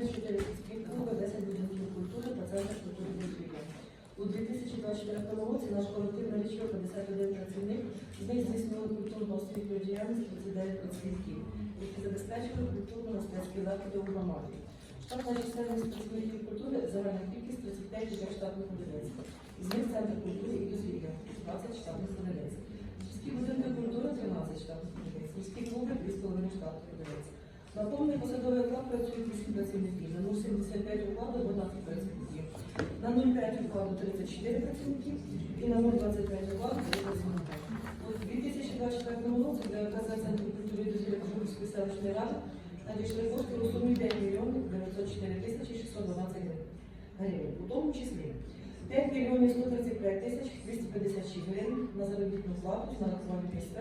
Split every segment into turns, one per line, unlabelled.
4 сільських клуби, 10 будинків культури та центр культури дозвілля. У 2024 році наш колектив налічував 51 працівник, з них здійснювали культурно-освітню діяльність 39 працівників, які забезпечували культурно-мистецькі заходи у громаді. Штатна чисельність працівників культури загальна кількість 35 дітей штатних одиниць. З них центр культури і дозвілля 20 штатних одиниць. Сільські будинки культури 13 штатних одиниць. Міські клуби 2,5 штатних одиниць. На повний посадовий оклад працюють 8 працівників, на 0,75 укладу 12 працівників, на 0,5 укладу 34 працівників і на 0,25 укладу 3 працівники. У 2024 році для ОКЗ Центру культури і дозвілля Кожурської селищної ради надійшли кошти у сумі 5 мільйонів 904 тисячі 612 гривень, у тому числі 5 мільйонів 135 тисяч 256 гривень на заробітну плату на нарахування місця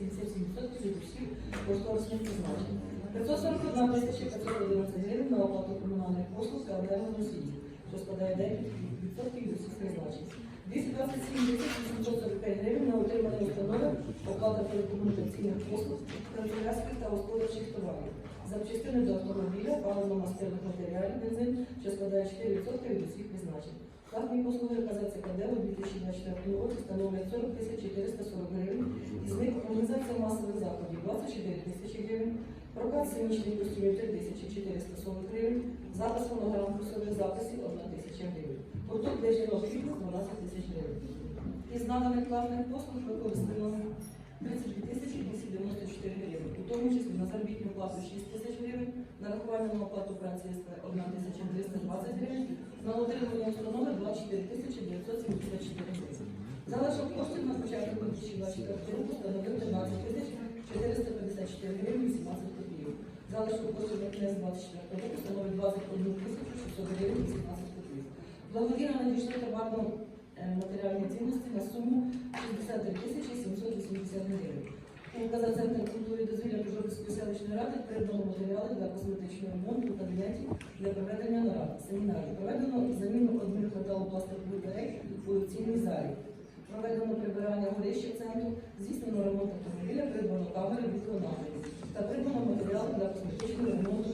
77% від усіх кошторисних призначень. 541 тисяча 511 гривень на оплату комунальних послуг та окремого носії, що складає 9% від усіх призначень. 227 тисяч 845 гривень на отримання установи, оплата телекомунікаційних послуг, канцелярських та господарчих товарів. Запчастини до автомобіля, паливно-мастильних матеріалів, бензин, що складає 4% від усіх призначень. Платні послуги КЗЦКД у 2024 році становлять 40 тисяч 440 гривень, із них організація масових заходів 24 тисячі гривень, прокат сценічних костюмів 3 тисячі 440 гривень, запис фонограм курсових записів 1 тисяча гривень. Гурток для жінок 12 тисяч гривень. Із наданих платних послуг використано 32 тисячі 294 гривень, у тому числі на заробітну плату 6 тисяч гривень, на рахування на оплату праці 1 тисяча 320 гривень, на утримання установи 24 тисячі 974 гривень. Залишок коштів на початку 2024 року становив 13 тисяч 454 гривень 18 копійок. Залишок коштів на кінець 24 року становить 21 тисячу 600 гривень 18 копійок. Благодійно надійшли товарно е, матеріальні цінності на суму 63 тисячі 780 гривень. Казацентр культури і дозвілля Жовтської селищної ради придбано матеріали для косметичного ремонту у кабінеті для проведення нарад, семінарів. Проведено заміну одних металопластикових дверей у лекційній залі. Проведено прибирання горища центру, здійснено ремонт автомобіля, придбано камери відеонагляду та придбано матеріали для косметичного ремонту